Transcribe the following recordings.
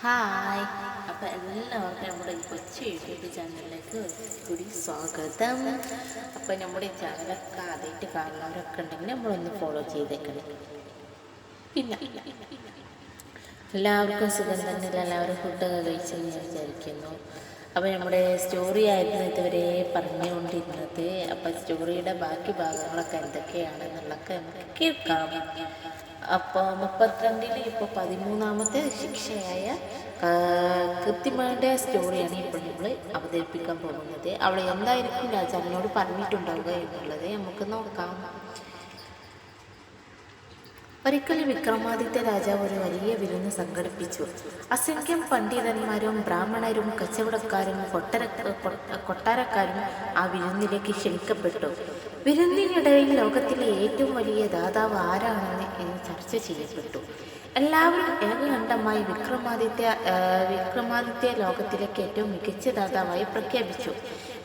Hi അപ്പം എല്ലാവർക്കും നമ്മുടെ ഈ കൊച്ചു യൂട്യൂബ് ചാനലിലേക്ക് കൂടി സ്വാഗതം. അപ്പം നമ്മുടെ ചാനലൊക്കെ ആദ്യമായിട്ട് കാണുന്നവരൊക്കെ ഉണ്ടെങ്കിൽ നമ്മളൊന്ന് ഫോളോ ചെയ്തേക്കണം. പിന്നെ എല്ലാവർക്കും സുഖം തന്നെ. എല്ലാവരും ഫുഡൊക്കെ കഴിച്ചെന്ന് ഞാൻ വിചാരിക്കുന്നു. അപ്പോൾ നമ്മുടെ സ്റ്റോറി ആയിരുന്നു ഇതുവരെ പറഞ്ഞുകൊണ്ടിരുന്നത്. അപ്പം സ്റ്റോറിയുടെ ബാക്കി ഭാഗങ്ങളൊക്കെ എന്തൊക്കെയാണെന്നുള്ളതൊക്കെ നമുക്ക് കേൾക്കാം. അപ്പോൾ മുപ്പത്തിരണ്ടിൽ ഇപ്പോൾ പതിമൂന്നാമത്തെ ശിക്ഷയായ കൃത്യമായിട്ട് സ്റ്റോറിയാണ് ഇപ്പോൾ നമ്മൾ അവതരിപ്പിക്കാൻ പോകുന്നത്. അവൾ എന്തായിരിക്കും രാജാവിനോട് പറഞ്ഞിട്ടുണ്ടാവുക എന്നുള്ളത് നമുക്ക് നോക്കാം. ഒരിക്കൽ വിക്രമാദിത്യ രാജാവ് ഒരു വലിയ വിരുന്ന് സംഘടിപ്പിച്ചു. അസംഖ്യം പണ്ഡിതന്മാരും ബ്രാഹ്മണരും കച്ചവടക്കാരും കൊട്ടര കൊട്ടാരക്കാരും ആ വിരുന്നിലേക്ക് ക്ഷണിക്കപ്പെട്ടു. വിരുന്നിനിടയിൽ ലോകത്തിലെ ഏറ്റവും വലിയ ദാതാവ് ആരാണെന്ന് എന്ന് ചർച്ച ചെയ്യപ്പെട്ടു. എല്ലാവരും ഏകകണ്ഠമായി വിക്രമാദിത്യ വിക്രമാദിത്യ ലോകത്തിലേക്ക് ഏറ്റവും മികച്ച ദാതാവായി പ്രഖ്യാപിച്ചു.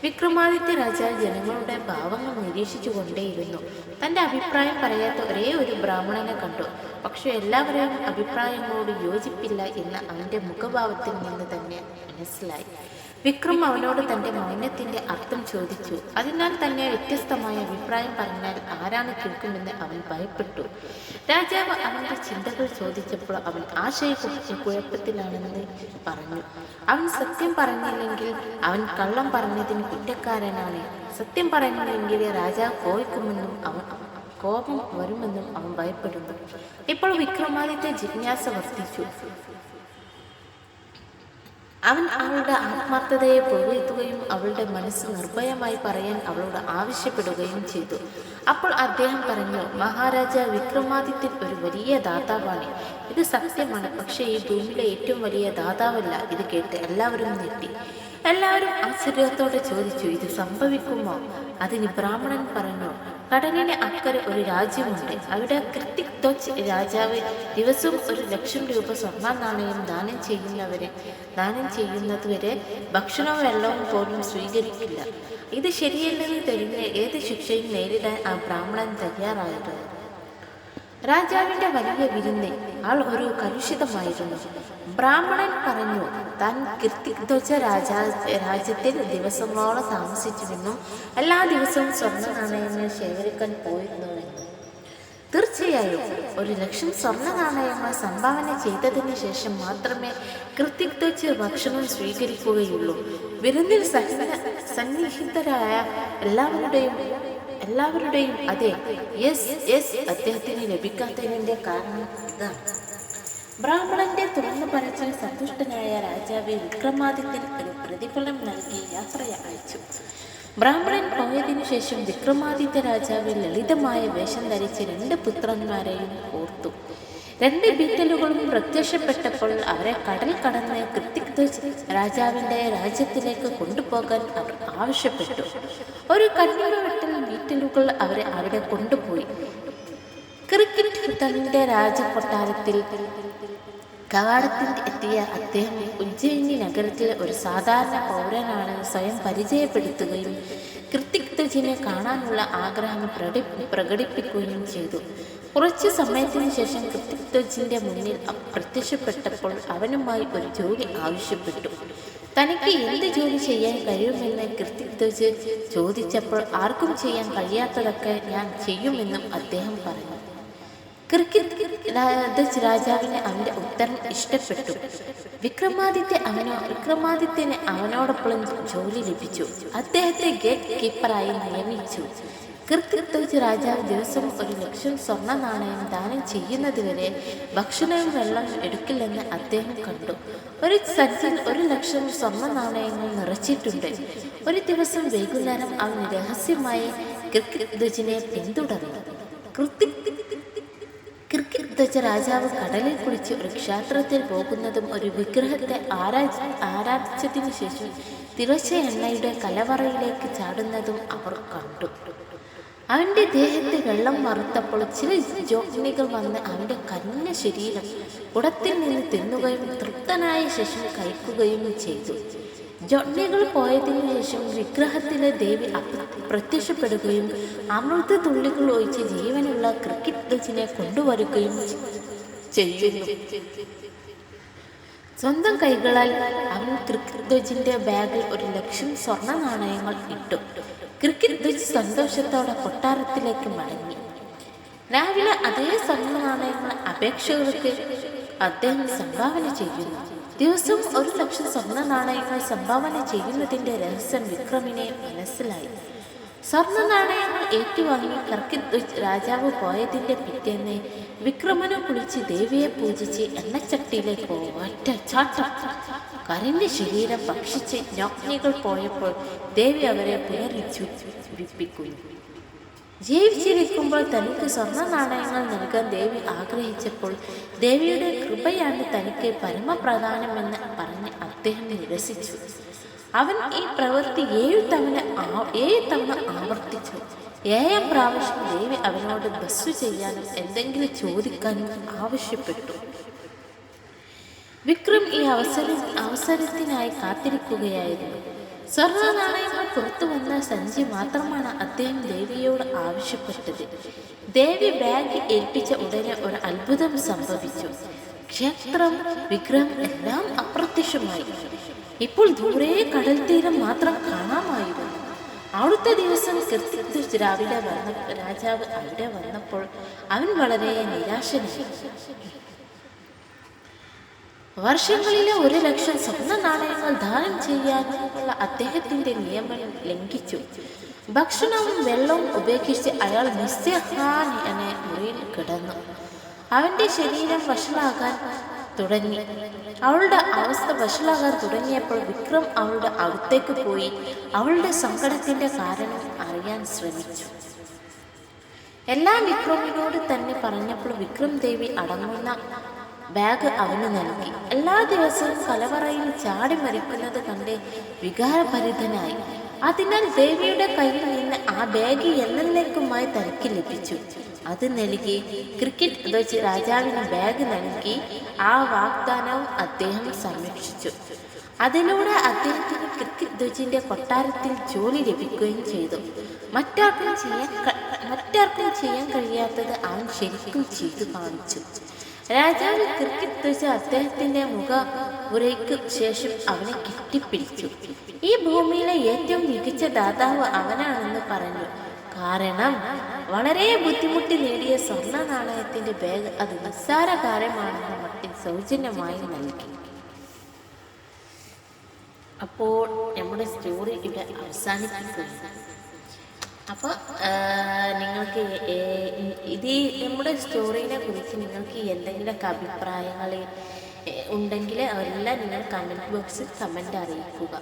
വിക്രമാദിത്യ രാജാവ് ജനങ്ങളുടെ ഭാവങ്ങൾ നിരീക്ഷിച്ചു കൊണ്ടേയിരുന്നു തന്റെ അഭിപ്രായം പറയാത്ത ഒരേ ഒരു ബ്രാഹ്മണനെ കണ്ടു. പക്ഷെ എല്ലാവരെയും അഭിപ്രായങ്ങളോട് യോജിപ്പില്ല എന്ന് അവന്റെ മുഖഭാവത്തിൽ നിന്ന് തന്നെ മനസ്സിലായി. വിക്രം അവനോട് തന്റെ മൗനത്തിന്റെ അർത്ഥം ചോദിച്ചു. അതിനാൽ തന്നെ വ്യത്യസ്തമായ അഭിപ്രായം പറഞ്ഞാൽ ആരാണ് കേൾക്കുമെന്ന് അവൻ ഭയപ്പെട്ടു. രാജാവ് അവന്റെ ചിന്തകൾ ചോദിച്ചപ്പോൾ അവൻ ആശയ കുഴപ്പത്തിലാണെന്ന് പറഞ്ഞു. അവൻ സത്യം പറഞ്ഞില്ലെങ്കിൽ അവൻ കള്ളം പറഞ്ഞതിന് കുറ്റക്കാരനാണ്. സത്യം പറഞ്ഞില്ലെങ്കിൽ രാജാവ് കോയിക്കുമെന്നും അവൻ കോപം വരുമെന്നും അവൻ ഭയപ്പെടുന്നു. ഇപ്പോൾ വിക്രമാദിത്യ ജിജ്ഞാസ വർദ്ധിച്ചു. അവൻ അവളുടെ ആത്മാർത്ഥതയെ പുകഴ്ത്തുകയും അവളുടെ മനസ്സ് നിർഭയമായി പറയാൻ അവളോട് ആവശ്യപ്പെടുകയും ചെയ്തു. അപ്പോൾ അദ്ദേഹം പറഞ്ഞു മഹാരാജ വിക്രമാദിത്യൻ ഒരു വലിയ ദാതാവാണ്. ഇത് സത്യമാണ്. പക്ഷേ ഈ ഭൂമിയിലെ ഏറ്റവും വലിയ ദാതാവല്ല. ഇത് കേട്ട് എല്ലാവരും ഞെട്ടി. എല്ലാവരും ആശ്ചര്യത്തോടെ ചോദിച്ചു ഇത് സംഭവിക്കുമോ? അതിന് ബ്രാഹ്മണൻ പറഞ്ഞു കടലിന് അക്കരെ ഒരു രാജ്യമുണ്ട്. അവിടെ ധ്വജ് രാജാവ് ദിവസവും ഒരു ലക്ഷം രൂപ സ്വർണ നാണയം ദാനം ചെയ്യുന്നവരെ ദാനം ചെയ്യുന്നതുവരെ ഭക്ഷണവും വെള്ളവും പോലും സ്വീകരിക്കില്ല. ഇത് ശരിയല്ലെന്ന് തെളിഞ്ഞ് ഏത് ശിക്ഷയും നേരിടാൻ ആ ബ്രാഹ്മണൻ തയ്യാറായിരുന്നു രാജാവിന്റെ വലിയ വിരുന്ന് ആൾ ഒരു കലുഷിതമായിരുന്നു. ബ്രാഹ്മണൻ പറഞ്ഞു താൻ കീർത്തിധ്വജ രാജാ രാജ്യത്തിൽ ദിവസങ്ങളോളം താമസിച്ചുവെന്നും എല്ലാ ദിവസവും സ്വർണ നാണയങ്ങൾ ശേഖരിക്കാൻ പോയിരുന്നുവെന്നും തീർച്ചയായും ഒരു ലക്ഷം സ്വർണ നാണയങ്ങൾ സംഭാവന ചെയ്തതിന് ശേഷം മാത്രമേ കൃത്യധ്വജ ഭക്ഷണം സ്വീകരിക്കുകയുള്ളൂ. വിരുന്നിൽ സന്നിഹിതരായ എല്ലാവരുടെയും എല്ലാവരുടെയും അതെ യെസ് യെസ് അദ്ദേഹത്തിന് ലഭിക്കാത്തതിന്റെ കാരണം ഇതാണ്. ബ്രാഹ്മണന്റെ തുറന്നു പറച്ചിൽ സന്തുഷ്ടനായ രാജാവ് വിക്രമാദിത്യൻ ഒരു പ്രതിഫലം നൽകി യാത്ര അയച്ചു. ബ്രാഹ്മണൻ പോയതിനു ശേഷം വിക്രമാദിത്യ രാജാവ് ലളിതമായ വേഷം ധരിച്ച് രണ്ട് പുത്രന്മാരെയും ഓർത്തു. രണ്ട് ബീറ്റലുകളും പ്രത്യക്ഷപ്പെട്ടപ്പോൾ അവരെ കടൽ കടന്ന് കൃത്യ രാജാവിന്റെ രാജ്യത്തിലേക്ക് കൊണ്ടുപോകാൻ അവർ ആവശ്യപ്പെട്ടു. ഒരു കണ്ണുവെട്ടൽ ബീറ്റലുകൾ അവരെ അവിടെ കൊണ്ടുപോയി. ക്രിക്കറ്റ് തന്റെ രാജകൊട്ടാരത്തിൽ കവാടത്തിൽ എത്തിയ അദ്ദേഹം ഉജ്ജയിനി നഗരത്തിലെ ഒരു സാധാരണ പൗരനാണ് സ്വയം പരിചയപ്പെടുത്തുകയും കൃത്യജിനെ കാണാനുള്ള ആഗ്രഹം പ്രകടി പ്രകടിപ്പിക്കുകയും ചെയ്തു. കുറച്ച് സമയത്തിന് ശേഷം കൃത്യജിന്റെ മുന്നിൽ പ്രത്യക്ഷപ്പെട്ടപ്പോൾ അവനുമായി ഒരു ജോലി ആവശ്യപ്പെട്ടു. തനിക്ക് എന്ത് ജോലി ചെയ്യാൻ കഴിയുമെന്ന് കൃത്യത്വച്ച് ചോദിച്ചപ്പോൾ ആർക്കും ചെയ്യാൻ കഴിയാത്തതൊക്കെ ഞാൻ ചെയ്യുമെന്നും അദ്ദേഹം പറഞ്ഞു. ക്രിക്കറ്റ് രാജാവിന് അവന്റെ ഉത്തരം ഇഷ്ടപ്പെട്ടു. വിക്രമാദിത്യ അവനോ വിക്രമാദിത്യന് അവനോടൊപ്പം ജോലി ലഭിച്ചു. അദ്ദേഹത്തെ ഗേറ്റ് കീപ്പറായി നിയമിച്ചു. കൃത്യത്വജ് രാജാവ് ദിവസം ഒരു ലക്ഷം സ്വർണ നാണയം ദാനം ചെയ്യുന്നതുവരെ ഭക്ഷണവും വെള്ളം എടുക്കില്ലെന്ന് അദ്ദേഹം കണ്ടു. ഒരു സജ്ജൻ ഒരു ലക്ഷം സ്വർണ നാണയങ്ങൾ നിറച്ചിട്ടുണ്ട്. ഒരു ദിവസം വൈകുന്നേരം അവൻ രഹസ്യമായി കൃത്യധ്വജിനെ പിന്തുടർന്നു. കൃത്യ കിർക്കിർദ്ധച്ച രാജാവ് കടലിൽ കുളിച്ച് ഒരു ക്ഷേത്രത്തിൽ പോകുന്നതും ഒരു വിഗ്രഹത്തെ ആരാ ആരാധിച്ചതിനു ശേഷം തിരച്ച എണ്ണയുടെ കലവറയിലേക്ക് ചാടുന്നതും അവർ കണ്ടു. അവന്റെ ദേഹത്തെ വെള്ളം മറുത്തപ്പോൾ ചില ജോഗ്നികൾ വന്ന് അവന്റെ കന്ന ശരീരം കുടത്തിൽ നിന്ന് തിന്നുകയും തൃപ്തനായ ശേഷം കഴിക്കുകയും ചെയ്തു. ജോഗ്നികൾ പോയതിനു ശേഷം വിഗ്രഹത്തിലെ ദേവി പ്രത്യക്ഷപ്പെടുകയും അമൃത തുള്ളികൾ ഒഴിച്ച് ജീവനുള്ള ക്രിക്കറ്റ് ടച്ചിനെ കൊണ്ടുവരുകയും ചെയ്യുന്നു. സ്വന്തം കൈകളാൽ അവൻ ക്രിക്കറ്റ് ധ്വജിന്റെ ബാഗിൽ ഒരു ലക്ഷം സ്വർണ നാണയങ്ങൾ ഇട്ടു. ക്രിക്കറ്റ് ധ്വജ് സന്തോഷത്തോടെ കൊട്ടാരത്തിലേക്ക് മടങ്ങി. രാവിലെ അതേ സ്വർണ നാണയങ്ങൾ അപേക്ഷകർക്ക് അദ്ദേഹം സംഭാവന ചെയ്യുന്നു. ദിവസവും ഒരു ലക്ഷം സ്വർണ നാണയങ്ങൾ സംഭാവന ചെയ്യുന്നതിന്റെ രഹസ്യം വിക്രമിനെ മനസ്സിലായി. സ്വർണ നാണയങ്ങൾ ഏറ്റുവാങ്ങി കർക്കി രാജാവ് പോയതിന്റെ പിറ്റേന്ന് വിക്രമനെ കുളിച്ച് ദേവിയെ പൂജിച്ച് എണ്ണച്ചട്ടിയിലേക്ക് ഒറ്റ ചാട്ടം. കരിന്റെ ശരീരം ഭക്ഷിച്ച് നോഗ്നികൾ പോയപ്പോൾ ദേവി അവരെ പുനരുജ്ജീവിപ്പിക്കുന്നു ജീവിച്ചിരിക്കുമ്പോൾ തനിക്ക് സ്വർണ നാണയങ്ങൾ നൽകാൻ ദേവി ആഗ്രഹിച്ചപ്പോൾ ദേവിയുടെ കൃപയാണ് തനിക്ക് പരമപ്രധാനമെന്ന് പറഞ്ഞ് അദ്ദേഹം നിരസിച്ചു. അവൻ ഈ പ്രവൃത്തി ഏഴു തവണ ഏഴ് തവണ ആവർത്തിച്ചു. ഏഴാം പ്രാവശ്യം ദേവി അവനോട് ബസ് ചെയ്യാനും എന്തെങ്കിലും ചോദിക്കാനും ആവശ്യപ്പെട്ടു. വിക്രം ഈ അവസര അവസരത്തിനായി കാത്തിരിക്കുകയായിരുന്നു. സ്വർണ നാണയങ്ങൾ പുറത്തു വന്ന സഞ്ചി മാത്രമാണ് അദ്ദേഹം ദേവിയോട് ആവശ്യപ്പെട്ടത്. ദേവി ബാഗ് ഏൽപ്പിച്ച ഉടനെ ഒരു അത്ഭുതം സംഭവിച്ചു. ക്ഷേത്രം വിക്രം എല്ലാം അപ്രത്യക്ഷമായി. ഇപ്പോൾ ദൂരെ കടൽ തീരം മാത്രം കാണാമായിരുന്നു. അവിടുത്തെ ദിവസം കൃത്യത്തിൽ രാവിലെ വന്ന രാജാവ് അവിടെ വന്നപ്പോൾ അവൻ വളരെ നിരാശനായി. വർഷങ്ങളിലെ ഒരു ലക്ഷം സ്വർണ നാണയങ്ങൾ ദാനം ചെയ്യാനുള്ള അദ്ദേഹത്തിന്റെ നിയമം ലംഘിച്ചു. ഭക്ഷണവും വെള്ളവും ഉപേക്ഷിച്ച് അയാൾ നിസ്സഹാനെ മുറിയിൽ കിടന്നു. അവന്റെ ശരീരം വഷളാകാൻ തുടങ്ങി. അവളുടെ അവസ്ഥ വഷളാകാൻ തുടങ്ങിയപ്പോൾ വിക്രം അവളുടെ അടുത്തേക്ക് പോയി. അവളുടെ സങ്കടത്തിന്റെ കാരണം അറിയാൻ ശ്രമിച്ചു. എല്ലാം വിക്രമിനോട് തന്നെ പറഞ്ഞപ്പോൾ വിക്രം ദേവി അടങ്ങുന്ന ബാഗ് അവന് നൽകി. എല്ലാ ദിവസവും കലവറയിൽ ചാടി മരിക്കുന്നത് കണ്ട് വികാരഭരിതനായി. അതിനാൽ ദേവിയുടെ കയ്യിൽ നിന്ന് ആ ബാഗ് എന്നേക്കുമായി തനിക്ക് ലഭിച്ചു. അത് നൽകി ക്രിക്കറ്റ് വെച്ച് രാജാവിന് ബാഗ് നൽകി ആ വാഗ്ദാനവും അദ്ദേഹം സംരക്ഷിച്ചു. അതിലൂടെ അദ്ദേഹത്തിന് ക്രിക്കറ്റ് ധ്വജിന്റെ കൊട്ടാരത്തിൽ ജോലി ലഭിക്കുകയും ചെയ്തു. മറ്റാർക്കും ചെയ്യാൻ മറ്റാർക്കും ചെയ്യാൻ കഴിയാത്തത് അവൻ ശരിക്കും ചെയ്തു കാണിച്ചു. രാജാവ് ക്രിക്കറ്റ് ധ്വജ അദ്ദേഹത്തിന്റെ മുഖ ഉരയ്ക്ക് ശേഷം അവനെ കെട്ടിപ്പിടിച്ചു. ഈ ഭൂമിയിലെ ഏറ്റവും മികച്ച ദാതാവ് അവനാണെന്ന് പറഞ്ഞു. കാരണം വളരെ ബുദ്ധിമുട്ടി നേടിയ സ്വർണ നാണയത്തിന്റെ ബാഗ് അത് നിസ്സാര കാര്യമാണെന്ന് മട്ടിൽ സൗജന്യമായി നൽകി. അപ്പോൾ നമ്മുടെ സ്റ്റോറി ഇവിടെ അവസാനിപ്പിക്കുന്നു. അപ്പോൾ നിങ്ങൾക്ക് ഇത് നമ്മുടെ സ്റ്റോറിനെ കുറിച്ച് നിങ്ങൾക്ക് എന്തെങ്കിലുമൊക്കെ അഭിപ്രായങ്ങൾ ഉണ്ടെങ്കിൽ അതെല്ലാം നിങ്ങൾ കമന്റ് ബോക്സിൽ കമന്റ് അറിയിക്കുക.